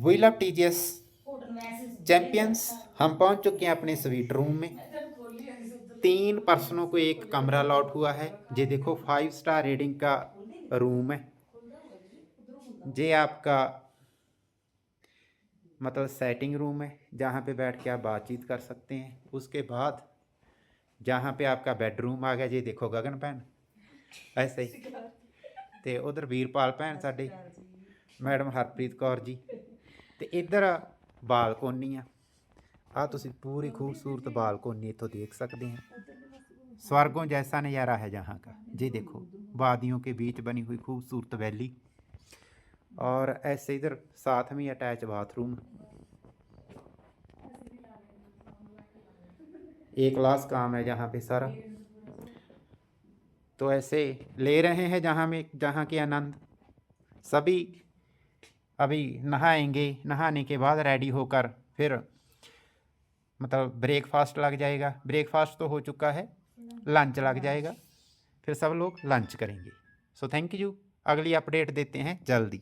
Wheel of T champions हम पहुँच चुके हैं अपने स्वीट रूम में। तीन पर्सनों को एक कमरा लॉट हुआ है। ये देखो फाइव स्टार रेटिंग का रूम है। ये आपका मतलब सेटिंग रूम है जहाँ पे बैठ के आप बातचीत कर सकते हैं। उसके बाद जहाँ पे आपका बेडरूम आ गया जी देखो गगन भैन ऐसे ही। तो उधर वीरपाल भैन साढ़े मैडम हरप्रीत कौर जी। तो इधर बालकोनी ਆ। ਆ ਤੁਸੀਂ बालकोनी इथों देख सकते हैं स्वर्गों जैसा नज़ारा है जहाँ का ये देखो वादियों के बीच बनी हुई खूबसूरत वैली और ऐसे इधर साथ में अटैच बाथरूम ए क्लास काम है जहाँ पे सारा तो ऐसे ले रहे हैं जहाँ में जहाँ के आनंद सभी अभी नहाएँगे, नहाने के बाद रेडी होकर फिर मतलब ब्रेकफास्ट लग जाएगा। ब्रेकफास्ट तो हो चुका है लंच लग जाएगा। फिर सब लोग लंच करेंगे। सो थैंक यू अगली अपडेट देते हैं जल्दी।